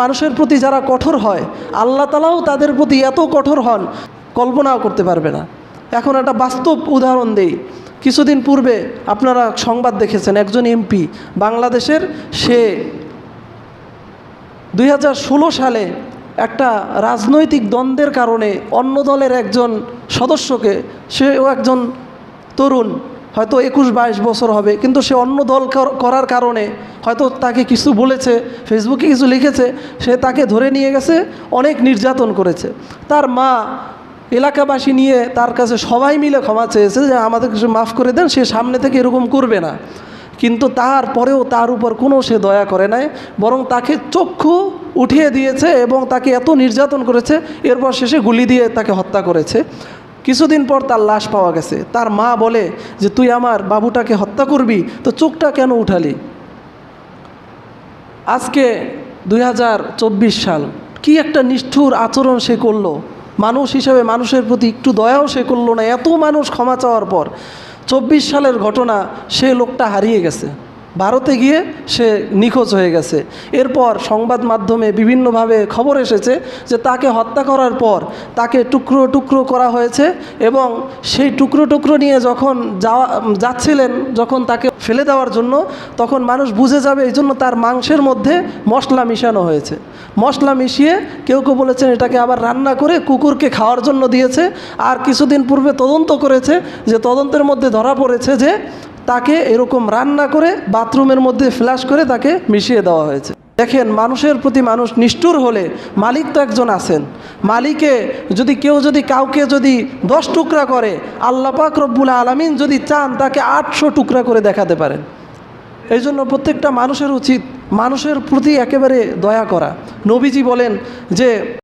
মানুষের প্রতি যারা কঠোর হয়, আল্লাহ তালাও তাদের প্রতি এত কঠোর হন, কল্পনাও করতে পারবে না। এখন একটা বাস্তব উদাহরণ দেই। কিছুদিন পূর্বে আপনারা সংবাদ দেখেছেন, একজন এমপি বাংলাদেশের, সে দুই হাজার ষোলো সালে একটা রাজনৈতিক দ্বন্দ্বের কারণে অন্য দলের একজন সদস্যকে, সেও একজন তরুণ হয়তো একুশ বাইশ বছর হবে, কিন্তু সে অন্য দল করার কারণে হয়তো তাকে কিছু বলেছে, ফেসবুকে কিছু লিখেছে, সে তাকে ধরে নিয়ে গেছে, অনেক নির্যাতন করেছে। তার মা এলাকাবাসী নিয়ে তার কাছে সবাই মিলে ক্ষমা চেয়েছে যে আমাদের কিছু মাফ করে দেন, সে সামনে থেকে এরকম করবে না। কিন্তু তারপরেও তার উপর কোনো সে দয়া করে নাই, বরং তাকে চক্ষু উঠিয়ে দিয়েছে এবং তাকে এত নির্যাতন করেছে, এরপর শেষে গুলি দিয়ে তাকে হত্যা করেছে। কিছুদিন পর তার লাশ পাওয়া গেছে। তার মা বলে যে, তুই আমার বাবুটাকে হত্যা করবি? তো চোখটা কেন উঠালি? আজকে দুই হাজার চব্বিশ সাল। কি একটা নিষ্ঠুর আচরণ সে করল। মানুষ হিসেবে মানুষের প্রতি একটু দয়াও সে করল না। এত মানুষ ক্ষমা চাওয়ার পর চব্বিশ সালের ঘটনা সে লোকটা হারিয়ে গেছে। ভারতে গিয়ে সে নিখোঁজ হয়ে গেছে। এরপর সংবাদ মাধ্যমে বিভিন্নভাবে খবর এসেছে যে তাকে হত্যা করার পর তাকে টুকরো টুকরো করা হয়েছে এবং সেই টুকরো টুকরো নিয়ে যখন যাওয়া, যাচ্ছিলেন, যখন তাকে ফেলে দেওয়ার জন্য, তখন মানুষ বুঝে যাবে এই জন্য তার মাংসের মধ্যে মশলা মিশানো হয়েছে। মশলা মিশিয়ে কেউ কেউ বলেছেন এটাকে আবার রান্না করে কুকুরকে খাওয়ার জন্য দিয়েছে। আর কিছুদিন পূর্বে তদন্ত করেছে যে তদন্তের মধ্যে ধরা পড়েছে যে তাকে এরকম রান্না করে বাথরুমের মধ্যে ফ্ল্যাশ করে তাকে মিশিয়ে দেওয়া হয়েছে। দেখেন, মানুষের প্রতি মানুষ নিষ্ঠুর হলে মালিক তো একজন আছেন। মালিকে যদি কেউ যদি কাউকে যদি দশ টুকরা করে, আল্লাহ পাক রব্বুল আলমিন যদি চান তাকে আটশো টুকরা করে দেখাতে পারেন। এই জন্য প্রত্যেকটা মানুষের উচিত, মানুষের প্রতি একেবারে দয়া করা। নবীজি বলেন যে